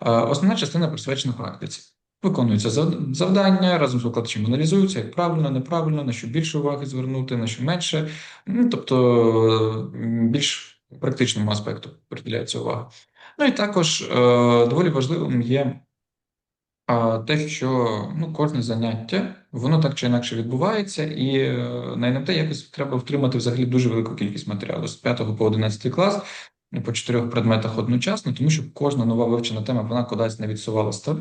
Е, Основна частина присвячена практиці. Виконуються завдання, разом з викладачем аналізуються, як правильно, неправильно, на що більше уваги звернути, на що менше. Ну, тобто е, більш практичному аспекту приділяється увага. Ну і також е, доволі важливим є а, те, що ну, кожне заняття, воно так чи інакше відбувається, і е, на НМТ якось треба втримати взагалі дуже велику кількість матеріалу з 5 по 11 клас по чотирьох предметах одночасно, тому що кожна нова вивчена тема вона кудись не відсувала став.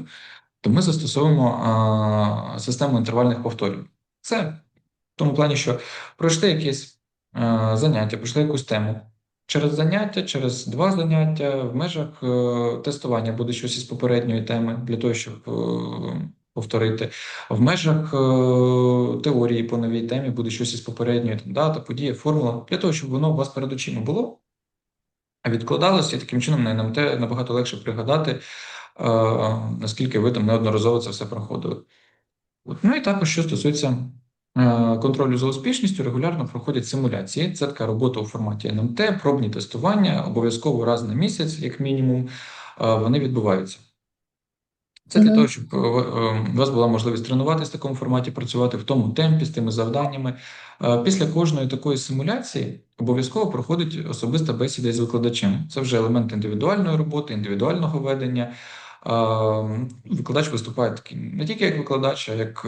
То ми застосовуємо а, систему інтервальних повторів. Це в тому плані, що пройшли якесь а, заняття, пройшли якусь тему. Через заняття, через два заняття, в межах е, тестування буде щось із попередньої теми для того, щоб е, повторити. В межах е, теорії по новій темі буде щось із попередньої там, дата, подія, формула, для того, щоб воно у вас перед очима було, відкладалося, і таким чином на НМТ набагато легше пригадати, е, наскільки ви там неодноразово це все проходили. От. Ну і також, що стосується е, контролю за успішністю, регулярно проходять симуляції. Це така робота у форматі НМТ, пробні тестування, обов'язково раз на місяць, як мінімум, е, вони відбуваються. Це для того, щоб е, е, у вас була можливість тренуватися в такому форматі, працювати в тому темпі з тими завданнями. Е, Після кожної такої симуляції обов'язково проходить особиста бесіда із викладачем. Це вже елемент індивідуальної роботи, індивідуального ведення. Викладач виступає таким не тільки як викладач, а як